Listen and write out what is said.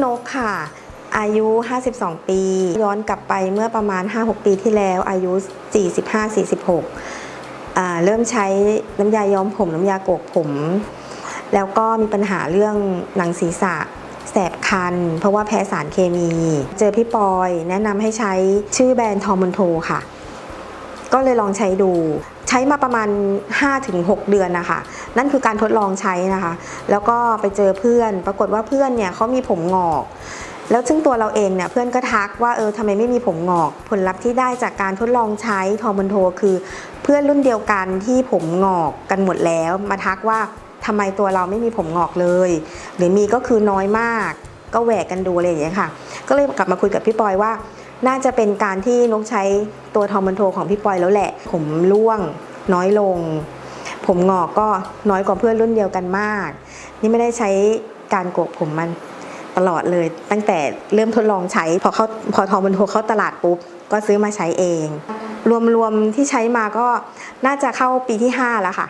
อนกค่ะ อายุ 52 ปี ย้อนกลับไปเมื่อประมาณ 5-6 ปีที่แล้ว อายุ 45-46อ่าเริ่มใช้น้ำยาย้อมผม น้ำยาโกกผม แล้วก็มีปัญหาเรื่องหนังศีรษะแสบคัน เพราะว่าแพ้สารเคมี เจอพี่ปอยแนะนำให้ใช้ชื่อแบรนด์ทอมอนโทค่ะ ก็เลยลองใช้ดู ใช้มาประมาณ 5-6 เดือนนะคะ นั่นคือการทดลองใช้นะคะ แล้วก็ไปเจอเพื่อน ปรากฏว่าเพื่อนเนี่ยเขามีผมงอก แล้วซึ่งตัวเราเองเนี่ยเพื่อนก็ทักว่าเออทำไมไม่มีผมงอก ผลลัพธ์ที่ได้จากการทดลองใช้ทอมอนโทคือ เพื่อนรุ่นเดียวกันที่ผมงอกกันหมดแล้ว มาทักว่าทำไมตัวเราไม่มีผมงอกเลย หรือมีก็คือน้อยมากก็แหวกกันดูอะไรอย่างเงี้ยค่ะ ก็เลยกลับมาคุยกับพี่ปอยว่า น่าจะเป็นการที่นกใช้ตัวทอมมันโทของพี่ปอยแล้วแหละ ผมร่วง น้อยลง ผมงอกก็น้อยกว่าเพื่อนรุ่นเดียวกันมาก นี่ไม่ได้ใช้การโกกผมมันตลอดเลย ตั้งแต่เริ่มทดลองใช้พอเขาพอทอมมันโทเข้าตลาดปุ๊บ ก็ซื้อมาใช้เอง รวมๆที่ใช้มาก็น่าจะเข้าปีที่ 5 แล้วค่ะ